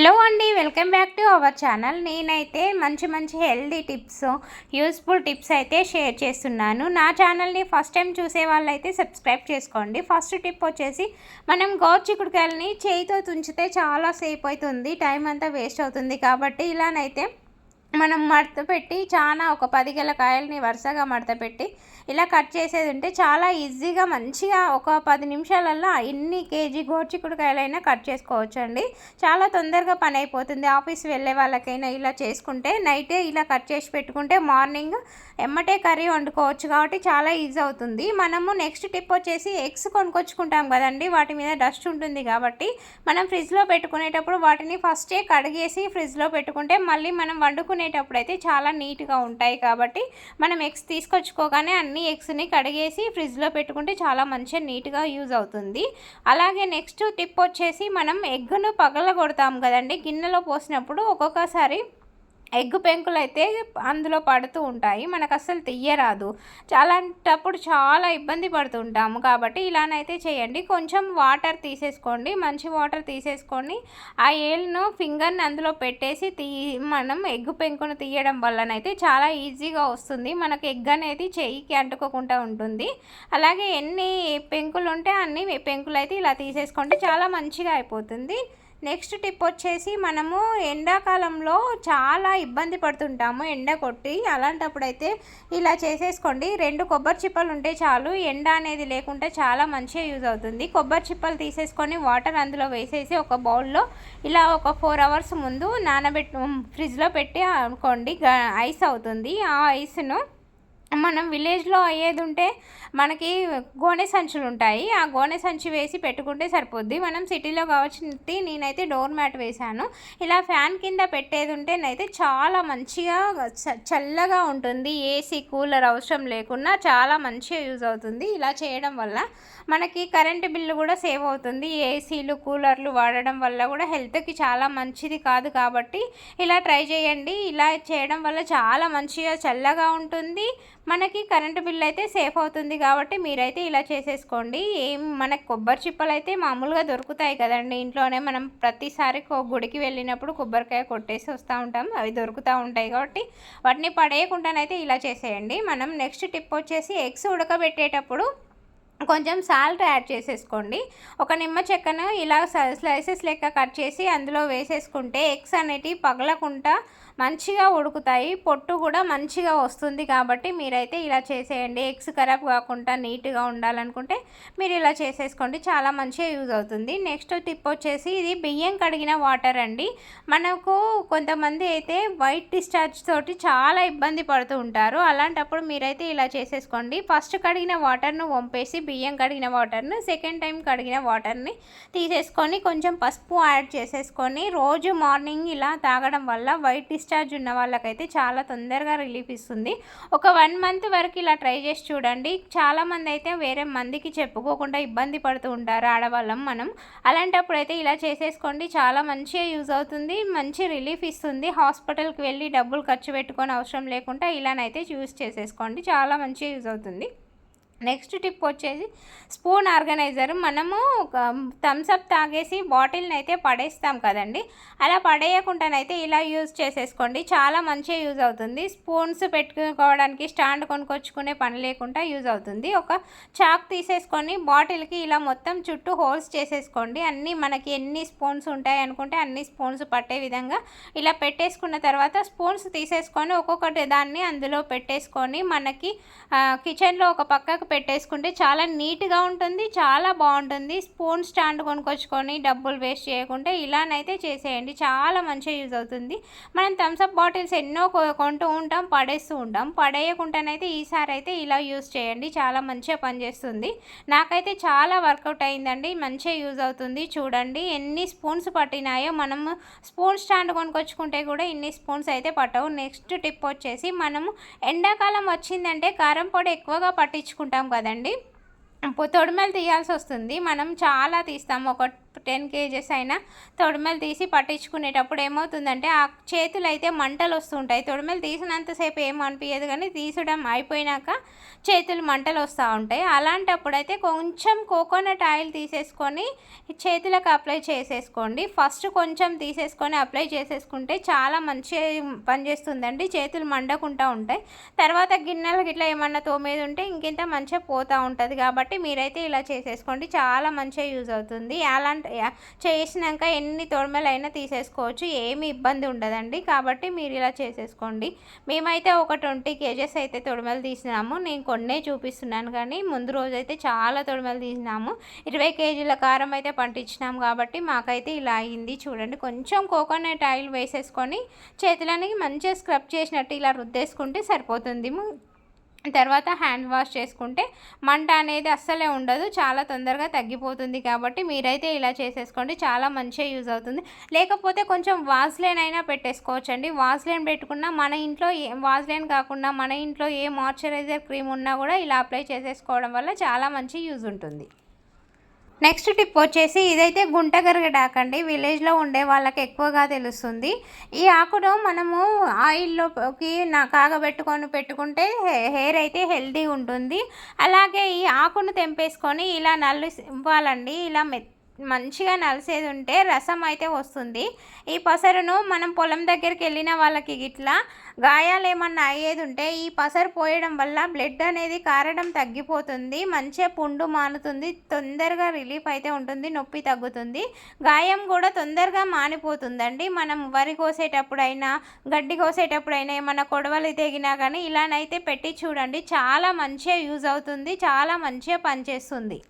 Hello అండి welcome back to our channel. నేనైతే మంచి మంచి హెల్దీ టిప్స్ యూస్ఫుల్ టిప్స్ అయితే షేర్ చేస్తున్నాను. నా ఛానల్ని ఫస్ట్ టైం చూసే వాళ్ళైతే సబ్స్క్రైబ్ చేసుకోండి. ఫస్ట్ టిప్ వచ్చేసి మనం గోర్చికుడికాయలని చేయితో తుంచితే చాలా సేపు అవుతుంది టైం అంతా వేస్ట్ అవుతుంది కాబట్టి ఇలానైతే మనం మడత పెట్టి చాలా ఒక పది గల కాయల్ని వరుసగా మడత పెట్టి ఇలా కట్ చేసేది ఉంటే చాలా ఈజీగా మంచిగా ఒక పది నిమిషాలల్లో ఎన్ని కేజీ గోర్చికుడికాయలైనా కట్ చేసుకోవచ్చు అండి చాలా తొందరగా పని అయిపోతుంది. ఆఫీస్ వెళ్ళే వాళ్ళకైనా ఇలా చేసుకుంటే నైటే ఇలా కట్ చేసి పెట్టుకుంటే మార్నింగ్ ఎమ్మటే కర్రీ వండుకోవచ్చు కాబట్టి చాలా ఈజీ అవుతుంది. మనము నెక్స్ట్ టిప్ వచ్చేసి ఎగ్స్ కొనుక్కొచ్చుకుంటాం కదండి. వాటి మీద డస్ట్ ఉంటుంది కాబట్టి మనం ఫ్రిడ్జ్లో పెట్టుకునేటప్పుడు వాటిని ఫస్టే కడిగేసి ఫ్రిడ్జ్లో పెట్టుకుంటే మళ్ళీ మనం వండుకునేటప్పుడు అయితే చాలా నీట్గా ఉంటాయి కాబట్టి మనం ఎగ్స్ తీసుకొచ్చుకోగానే అన్ని ఎగ్స్ని కడిగేసి ఫ్రిడ్జ్లో పెట్టుకుంటే చాలా మంచిగా నీట్గా యూజ్ అవుతుంది. అలాగే నెక్స్ట్ టిప్ వచ్చేసి మనం ఎగ్గును పగల కొడతాం కదండి. గిన్నెలో పోసినప్పుడు ఒక్కొక్కసారి ఎగ్ పెంకులు అయితే అందులో పడుతూ ఉంటాయి. మనకు అస్సలు తీయరాదు అలాంటప్పుడు చాలా ఇబ్బంది పడుతుంటాము. కాబట్టి ఇలానైతే చేయండి. కొంచెం వాటర్ తీసేసుకోండి. మంచి వాటర్ తీసేసుకొని ఆ ఏళ్ళను ఫింగర్ని అందులో పెట్టేసి తీ మనం ఎగ్ పెంకును తీయడం వల్లనైతే చాలా ఈజీగా వస్తుంది. మనకు ఎగ్ అనేది చెయ్యికి అంటుకోకుండా ఉంటుంది. అలాగే ఎన్ని పెంకులు ఉంటే అన్ని పెంకులు అయితే ఇలా తీసేసుకోండి చాలా మంచిగా అయిపోతుంది. నెక్స్ట్ టిప్ వచ్చేసి మనము ఎండాకాలంలో చాలా ఇబ్బంది పడుతుంటాము ఎండ కొట్టి. అలాంటప్పుడైతే ఇలా చేసేసుకోండి. రెండు కొబ్బరి చిప్పలు ఉంటే చాలు. ఎండ అనేది లేకుంటే చాలా మంచిగా యూజ్ అవుతుంది. కొబ్బరి చిప్పలు తీసేసుకొని వాటర్ అందులో వేసేసి ఒక బౌల్లో ఇలా ఒక ఫోర్ అవర్స్ ముందు నానబెట్టి ఫ్రిడ్జ్లో పెట్టి అనుకోండి ఐస్ అవుతుంది. ఆ ఐస్ను మనం విలేజ్లో అయ్యేది ఉంటే మనకి గోనె సంచులు ఉంటాయి. ఆ గోనె సంచి వేసి పెట్టుకుంటే సరిపోద్ది. మనం సిటీలో కావచ్చు నేనైతే డోర్ మ్యాట్ వేశాను. ఇలా ఫ్యాన్ కింద పెట్టేది ఉంటే నైతే చాలా మంచిగా చల్లగా ఉంటుంది. ఏసీ కూలర్ అవసరం లేకుండా చాలా మంచిగా యూజ్ అవుతుంది. ఇలా చేయడం వల్ల మనకి కరెంటు బిల్లు కూడా సేవ్ అవుతుంది. ఏసీలు కూలర్లు వాడడం వల్ల కూడా హెల్త్కి చాలా మంచిది కాదు కాబట్టి ఇలా ట్రై చేయండి. ఇలా చేయడం వల్ల చాలా మంచిగా చల్లగా ఉంటుంది. మనకి కరెంటు బిల్ అయితే సేఫ్ అవుతుంది కాబట్టి మీరైతే ఇలా చేసేసుకోండి. ఏం మనకు కొబ్బరి చిప్పలు అయితే మామూలుగా దొరుకుతాయి కదండి. ఇంట్లోనే మనం ప్రతిసారి గుడికి వెళ్ళినప్పుడు కొబ్బరికాయ కొట్టేసి వస్తూ ఉంటాం. అవి దొరుకుతూ ఉంటాయి కాబట్టి వాటిని పడేయకుండానైతే ఇలా చేసేయండి. మనం నెక్స్ట్ టిప్ వచ్చేసి ఎగ్స్ ఉడకబెట్టేటప్పుడు కొంచెం సాల్ట్ యాడ్ చేసేసుకోండి. ఒక నిమ్మ చెక్కను ఇలా స్లైసెస్ లెక్క కట్ చేసి అందులో వేసేసుకుంటే ఎగ్స్ అనేటివి పగలకుండా మంచిగా ఉడుకుతాయి పొట్టు కూడా మంచిగా వస్తుంది కాబట్టి మీరైతే ఇలా చేసేయండి. ఎగ్స్ ఖరాబ్ కాకుండా నీట్గా ఉండాలనుకుంటే మీరు ఇలా చేసేసుకోండి. చాలా మంచిగా యూజ్ అవుతుంది. నెక్స్ట్ టిప్ వచ్చేసి ఇది బియ్యం కడిగిన వాటర్ అండి. మనకు కొంతమంది అయితే వైట్ డిశ్చార్జ్ తోటి చాలా ఇబ్బంది పడుతూ ఉంటారు. అలాంటప్పుడు మీరైతే ఇలా చేసేసుకోండి. ఫస్ట్ కడిగిన వాటర్ను వంపేసి బియ్యం కడిగిన వాటర్ను సెకండ్ టైం కడిగిన వాటర్ని తీసేసుకొని కొంచెం పసుపు యాడ్ చేసేసుకొని రోజు మార్నింగ్ ఇలా తాగడం వల్ల వైట్ డిశ్చార్జ్ ఉన్న వాళ్ళకైతే చాలా తొందరగా రిలీఫ్ ఇస్తుంది. ఒక వన్ మంత్ వరకు ఇలా ట్రై చేసి చూడండి. చాలామంది అయితే వేరే మందికి చెప్పుకోకుండా ఇబ్బంది పడుతూ ఉంటారు ఆడవాళ్ళం మనం. అలాంటప్పుడు అయితే ఇలా చేసేసుకోండి. చాలా మంచిగా యూజ్ అవుతుంది. మంచి రిలీఫ్ ఇస్తుంది. హాస్పిటల్కి వెళ్ళి డబ్బులు ఖర్చు పెట్టుకొని అవసరం లేకుండా ఇలానైతే యూజ్ చేసేసుకోండి. చాలా మంచిగా యూజ్ అవుతుంది. నెక్స్ట్ టిప్ వచ్చేసి స్పూన్ ఆర్గనైజర్. మనము థమ్స్అప్ తాగేసి బాటిల్ని అయితే పడేస్తాం కదండి. అలా పడేయకుండానైతే ఇలా యూజ్ చేసేసుకోండి. చాలా మంచిగా యూజ్ అవుతుంది. స్పూన్స్ పెట్టుకోవడానికి స్టాండ్ కొనుక్కొచ్చుకునే పని లేకుండా యూజ్ అవుతుంది. ఒక చాక్ తీసేసుకొని బాటిల్కి ఇలా మొత్తం చుట్టూ హోల్స్ చేసేసుకోండి. అన్నీ మనకి ఎన్ని స్పూన్స్ ఉంటాయి అనుకుంటే అన్ని స్పూన్స్ పట్టే విధంగా ఇలా పెట్టేసుకున్న తర్వాత స్పూన్స్ తీసేసుకొని ఒక్కొక్కటి దాన్ని అందులో పెట్టేసుకొని మనకి కిచెన్లో ఒక పక్కకు పెట్టేసుకుంటే చాలా నీట్గా ఉంటుంది చాలా బాగుంటుంది. స్పూన్ స్టాండ్ కొనుక్కొచ్చుకొని డబ్బులు వేస్ట్ చేయకుండా ఇలానైతే చేసేయండి. చాలా మంచిగా యూజ్ అవుతుంది. మనం థమ్స్అప్ బాటిల్స్ ఎన్నో కొంటూ ఉంటాం పడేస్తూ ఉంటాం. పడేయకుండానైతే ఈసారి అయితే ఇలా యూజ్ చేయండి. చాలా మంచిగా పనిచేస్తుంది. నాకైతే చాలా వర్కౌట్ అయిందండి. మంచిగా యూజ్ అవుతుంది. చూడండి ఎన్ని స్పూన్స్ పట్టినాయో. మనం స్పూన్ స్టాండ్ కొనుక్కొచ్చుకుంటే కూడా ఇన్ని స్పూన్స్ అయితే పట్టవు. నెక్స్ట్ టిప్ వచ్చేసి మనము ఎండాకాలం వచ్చిందంటే కారం పొడి ఎక్కువగా పట్టించుకుంటాం. కదండి. తొడిమలు తీయాల్సి వస్తుంది మనం చాలా తీస్తాం. ఒక టెన్ కేజెస్ అయినా తొడిమెలు తీసి పట్టించుకునేటప్పుడు ఏమవుతుందంటే ఆ చేతులు అయితే మంటలు వస్తుంటాయి. తొడిమెలు తీసినంతసేపు ఏం అనిపించదు కానీ తీసడం అయిపోయినాక చేతులు మంటలు వస్తూ ఉంటాయి. అలాంటప్పుడు అయితే కొంచెం కోకోనట్ ఆయిల్ తీసేసుకొని చేతులకు అప్లై చేసేసుకోండి. ఫస్ట్ కొంచెం తీసేసుకొని అప్లై చేసేసుకుంటే చాలా మంచిగా పనిచేస్తుందండి చేతులు మండకుండా ఉంటాయి. తర్వాత గిన్నెలు గిట్లా ఏమన్నా తోమేది ఉంటే ఇంకింత మంచిగా పోతూ ఉంటుంది. కాబట్టి మీరైతే ఇలా చేసేసుకోండి. చాలా మంచిగా యూజ్ అవుతుంది. అలాంటి చేసినాక ఎన్ని తొడమలైనా తీసేసుకోవచ్చు ఏమి ఇబ్బంది ఉండదండి. కాబట్టి మీరు ఇలా చేసేసుకోండి. మేమైతే ఒక ట్వంటీ కేజెస్ అయితే తొడమలు తీసినాము. నేను కొన్నే చూపిస్తున్నాను కానీ ముందు రోజు అయితే చాలా తొడమలు తీసినాము. ఇరవై కేజీల కారం అయితే పండించినాము కాబట్టి మాకైతే ఇలా అయింది చూడండి. కొంచెం కోకోనట్ ఆయిల్ వేసేసుకొని చేతులని మంచిగా స్క్రబ్ చేసినట్టు ఇలా రుద్దేసుకుంటే సరిపోతుంది. తర్వాత హ్యాండ్ వాష్ చేసుకుంటే మంట అనేది అస్సలే ఉండదు చాలా తొందరగా తగ్గిపోతుంది కాబట్టి మీరైతే ఇలా చేసేసుకోండి చాలా మంచిగా యూజ్ అవుతుంది. లేకపోతే కొంచెం వాజ్లైన్ అయినా పెట్టేసుకోవచ్చండి. వాజ్లైన్ పెట్టుకున్నా మన ఇంట్లో ఏ వాజ్లైన్ కాకుండా మన ఇంట్లో ఏ మాయిశ్చరైజర్ క్రీమ్ ఉన్నా కూడా ఇలా అప్లై చేసేసుకోవడం వల్ల చాలా మంచి యూజ్ ఉంటుంది. నెక్స్ట్ టిప్ వచ్చేసి ఇదైతే గుంటగరగడాకండి. విలేజ్లో ఉండే వాళ్ళకి ఎక్కువగా తెలుస్తుంది. ఈ ఆకును మనము ఆయిల్లోకి నా కాగబెట్టుకొని పెట్టుకుంటే హెయిర్ అయితే హెల్తీ ఉంటుంది. అలాగే ఈ ఆకును తెంపేసుకొని ఇలా నల్లు ఇవ్వాలండి. ఇలా మెత్త మంచిగా నలిసేది ఉంటే రసం అయితే వస్తుంది. ఈ పసరును మనం పొలం దగ్గరికి వెళ్ళిన వాళ్ళకి ఇట్లా గాయాలు ఏమన్నా అయ్యేది ఉంటే ఈ పసరు పోయడం వల్ల బ్లడ్ అనేది కారడం తగ్గిపోతుంది మంచిగా పుండు మానుతుంది తొందరగా రిలీఫ్ అయితే ఉంటుంది నొప్పి తగ్గుతుంది. గాయం కూడా తొందరగా మానిపోతుందండి. మనం వరి కోసేటప్పుడైనా గడ్డి కోసేటప్పుడైనా ఏమన్నా కొడవలు తెగినా కానీ ఇలానైతే పెట్టి చూడండి. చాలా మంచిగా యూజ్ అవుతుంది చాలా మంచిగా పనిచేస్తుంది.